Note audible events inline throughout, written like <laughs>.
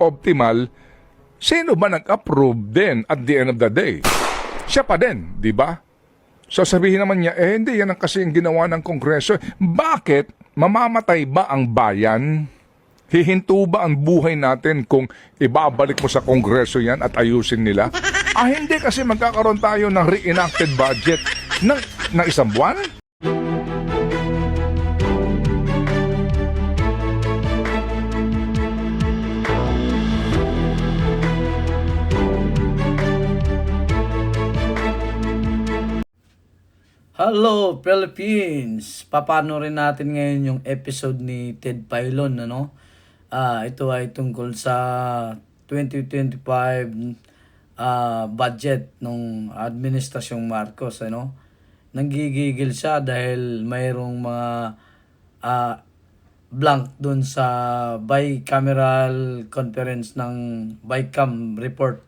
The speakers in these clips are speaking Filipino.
optimal, sino ba nag-approve din at the end of the day? Siya pa din, di ba? So sabihin naman niya, eh hindi, yan ang kasi ang ginawa ng Kongreso. Bakit? Mamamatay ba ang bayan? Hihinto ba ang buhay natin kung ibabalik mo sa Kongreso yan at ayusin nila? Ah, hindi kasi magkakaroon tayo ng reenacted budget ng, ng isang buwan? Hello Philippines! Papano rin natin ngayon yung episode ni Ted Filon, ano? Ah, ito ay tungkol sa 2025 ah budget ng administrasyong Marcos, ano? Nanggigigil siya dahil mayroong mga ah, blank dun sa bicameral conference ng BICAM report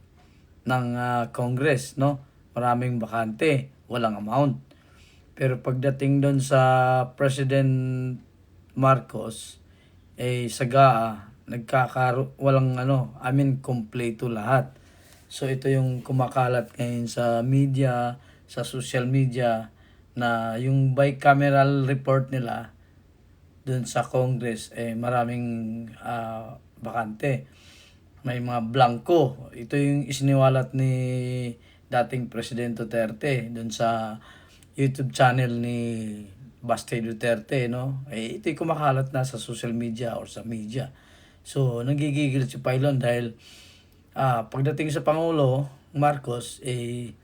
ng ah, Congress, no? Maraming bakante, walang amount. Pero pagdating doon sa President Marcos, eh saga nagkakaro walang ano, I mean kompleto lahat. So ito yung kumakalat ngayon sa media, sa social media na yung bicameral report nila doon sa Congress eh maraming ah, bakante. May mga blanco. Ito yung isiniwalat ni dating Presidente Duterte doon sa YouTube channel ni Baste Duterte, no? Eh, ito'y kumakalat na sa social media or sa media. So, nagigigil si Pylon dahil ah, pagdating sa Pangulo, Marcos, eh,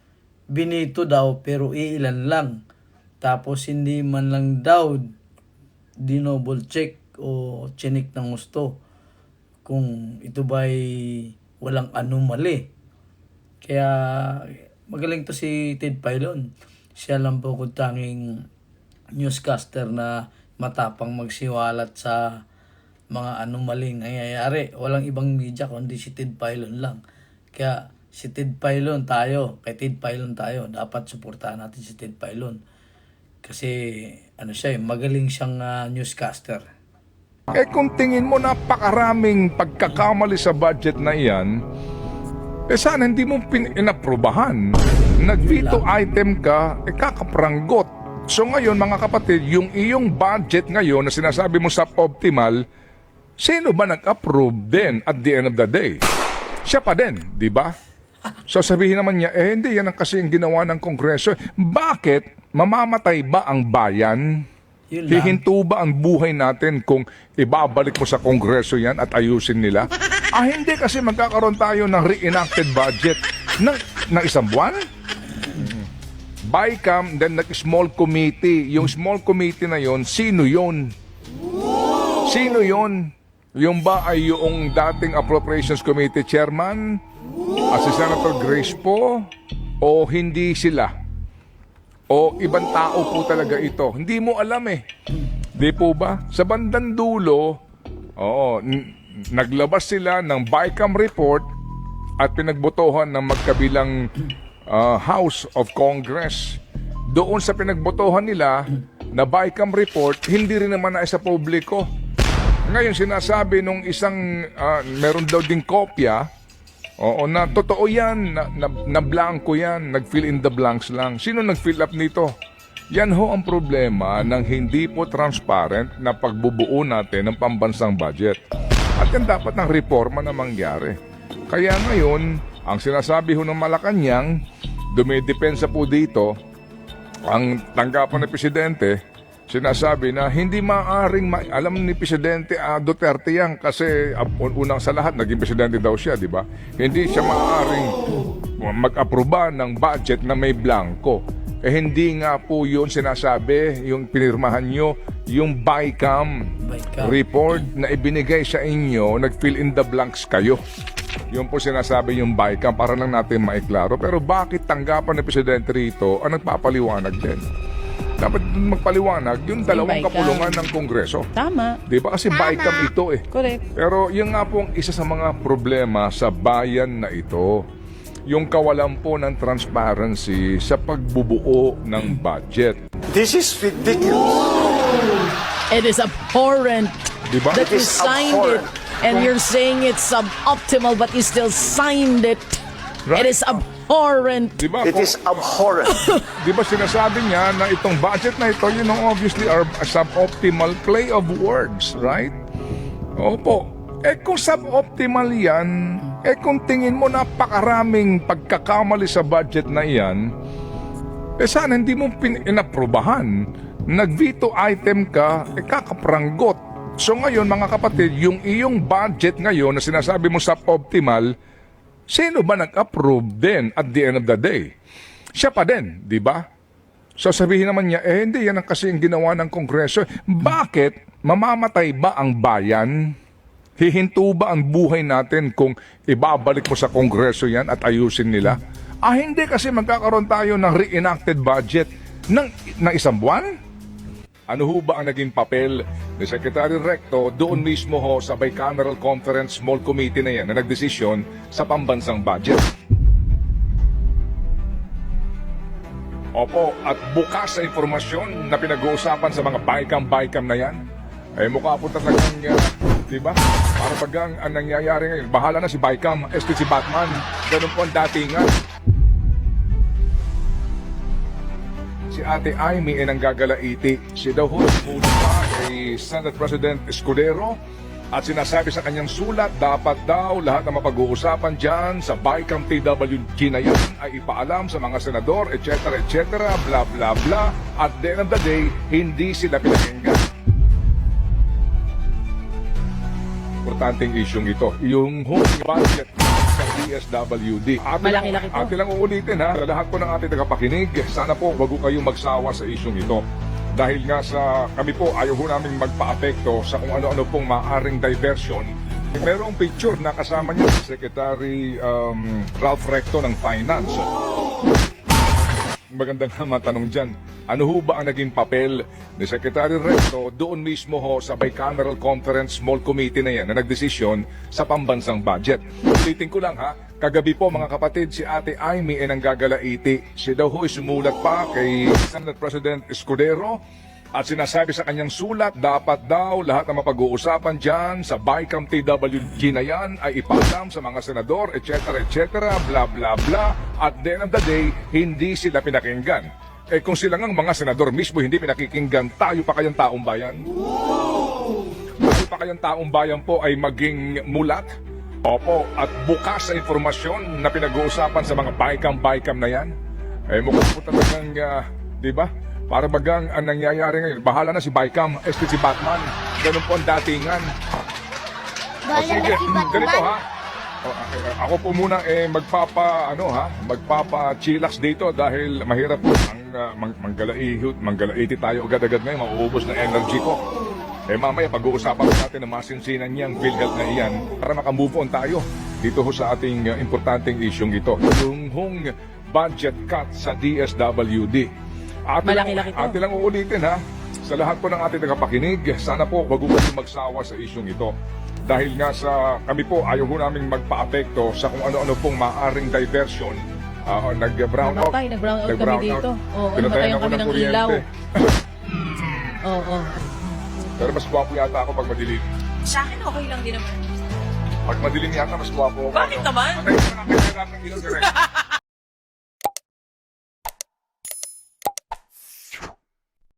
binito daw pero iilan lang. Tapos hindi man lang daw dinoble check o chinik ng gusto kung ito ba'y walang anomaly. Kaya magaling to si Ted Pylon. Siya lang po kung tanging newscaster na matapang magsiwalat sa mga anomaling nangyayari. Walang ibang media kundi si Ted Pylon lang. Kaya si Ted Pylon tayo, kay Ted Pylon tayo, dapat suportahan natin si Ted Pylon. Kasi ano siya, eh, magaling siyang ah, newscaster. Eh kung tingin mo napakaraming pagkakamali sa budget na iyan, eh sana hindi mo pin- inaprubahan. Nag-veto item ka, eh kakapranggot. So ngayon mga kapatid, yung iyong budget ngayon na sinasabi mo suboptimal, sino ba nag-approve din at the end of the day? Siya pa din, di ba? So sabihin naman niya, eh hindi, yan ang kasi ang ginawa ng Kongreso. Bakit? Mamamatay ba ang bayan? Hihinto ba ang buhay natin kung ibabalik mo sa Kongreso yan at ayusin nila? Ah, hindi kasi magkakaroon tayo ng reenacted budget ng, ng isang buwan? BICAM, then nag-small committee. Yung small committee na yon, sino yon? Sino yon? Yung ba ay yung dating Appropriations Committee Chairman? Ah, si Senator Grace po? O hindi sila? O ibang tao po talaga ito. Hindi mo alam eh. Di po ba? Sa bandang dulo, oo, naglabas sila ng BICAM report at pinagbotohan ng magkabilang ah, House of Congress. Doon sa pinagbotohan nila na BICAM report, hindi rin naman na sa publiko. Ngayon sinasabi nung isang ah, meron daw ding kopya Oo, na totoo yan, na, na, na blanco yan, nag-fill in the blanks lang. Sino nag-fill up nito? Yan ho ang problema ng hindi po transparent na pagbubuo natin ng pambansang budget. At yan dapat ng reforma na mangyari. Kaya ngayon, ang sinasabi ho ng Malacanang, dumidepensa po dito, ang tanggapan ng Presidente, sinasabi na hindi maaring ma- alam ni Presidente ah, Duterte yan kasi un- unang sa lahat naging presidente daw siya, di ba? Hindi siya maaring mag-aproba ng budget na may blanco. Eh hindi nga po yun sinasabi, yung pinirmahan nyo, yung BICAM Report na ibinigay sa inyo, nag-fill in the blanks kayo. Yun po sinasabi yung BICAM para lang natin maiklaro. Pero bakit tanggapan ng Presidente rito ang nagpapaliwanag din? Dapat magpaliwanag yung dalawang BICAM. kapulungan ng Kongreso. Tama. Di ba? Kasi BICAM ito eh. Correct. Pero yun nga po ang isa sa mga problema sa bayan na ito. Yung kawalan po ng transparency sa pagbubuo ng budget. This is ridiculous. It is abhorrent Di ba? that It is signed it. abhorrent. And Kung- you're saying it's suboptimal, but you still signed it. Right. It is abhorrent. <laughs> Di ba? It is abhorrent. Di ba sinasabi niya na itong budget na ito, you know, obviously are a suboptimal play of words, right? Opo. Eh kung suboptimal yan, eh kung tingin mo napakaraming pagkakamali sa budget na iyan, eh sana hindi mo pin- inaprobahan. Nag-veto item ka, eh kakapranggot. So ngayon mga kapatid, yung iyong budget ngayon na sinasabi mo suboptimal, sino ba nag-approve din at the end of the day? Siya pa din, di ba? So sabihin naman niya, eh hindi, yan ang kasi ang ginawa ng Kongreso. Bakit? Mamamatay ba ang bayan? Hihinto ba ang buhay natin kung ibabalik mo sa Kongreso yan at ayusin nila? Ah, hindi kasi magkakaroon tayo ng reenacted budget ng, ng isang buwan? Ano ho ba ang naging papel ni Secretary Recto doon mismo ho sa bicameral conference small committee na yan na nagdesisyon sa pambansang budget? Opo, at bukas sa informasyon na pinag-uusapan sa mga baikam-baikam na yan, ay mukha po talagang, uh, di ba? Para bagang ang nangyayari ngayon, bahala na si Baikam, este si Batman, ganun po ang datingan. Si Ate Amy ay nanggagalaiti. Si daw muna pa Senate President Escudero at sinasabi sa kanyang sulat, dapat daw lahat na mapag-uusapan dyan sa BICAM TWG na yan ay ipaalam sa mga senador, etc. etc. bla bla bla. At the end of the day, hindi sila pinakinggan. Importanteng isyong ito, yung home budget DSWD. Ate lang, Malaki-laki to. ate lang uulitin ha, sa lahat po ng ating tagapakinig, sana po wag ko kayong magsawa sa isyong ito. Dahil nga sa kami po ayaw ho namin magpa-apekto sa kung ano-ano pong maaring diversion. Merong picture na kasama niya si Secretary um, Ralph Recto ng Finance. Magandang <laughs> matanong dyan. Ano ho ba ang naging papel ni Secretary Recto doon mismo ho sa bicameral conference small committee na yan na nagdesisyon sa pambansang budget? Ulitin ko lang ha, kagabi po mga kapatid, si Ate Amy ay nanggagalaiti. Si daw ho sumulat pa kay Senate President Escudero at sinasabi sa kanyang sulat, dapat daw lahat na mapag-uusapan dyan sa BICAM TWG na yan ay ipaalam sa mga senador, etc. etc. bla bla bla. At the end of the day, hindi sila pinakinggan. Eh kung sila ngang mga senador mismo hindi pinakikinggan, tayo pa kayang taong bayan? Tayo pa kayang taong bayan po ay maging mulat? Opo, at bukas sa informasyon na pinag-uusapan sa mga BICAM-BICAM na yan, eh mukhang po talagang, ah, di ba? Para bagang ang nangyayari ngayon, bahala na si Bicam, este si Batman. Ganun po ang datingan. O Bahala sige, na si Batman. ganito ha. O, a- ako po muna eh magpapa ano ha, magpapa chillax dito dahil mahirap po ang uh, mang, manggalaihot, manggalaiti tayo agad-agad ngayon, mauubos na energy ko. Eh mamaya pag-uusapan natin ang masinsinan niyang PhilHealth na iyan para makamove on tayo dito ho sa ating uh, importanteng isyong ito. Yung hong budget cut sa DSWD. Ate lang, Malaki-laki to. ate lang uulitin ha. Sa lahat po ng ating tagapakinig, sana po wag po magsawa sa isyong ito. Dahil nga sa kami po, ayaw ho namin magpa-apekto sa kung ano-ano pong maaring diversion. Ah, nag-brown out. Namatay, nag-brown out kami Nag-brown dito. Oo, Pinatayan namatayan ako kami ng kuryente. ilaw. <coughs> Oo. Pero mas gwapo yata ako pag madilim. Sa akin, okay lang din naman. Pag madilim yata, mas gwapo ako. Bakit naman? Patay mo na ng ilaw. <laughs>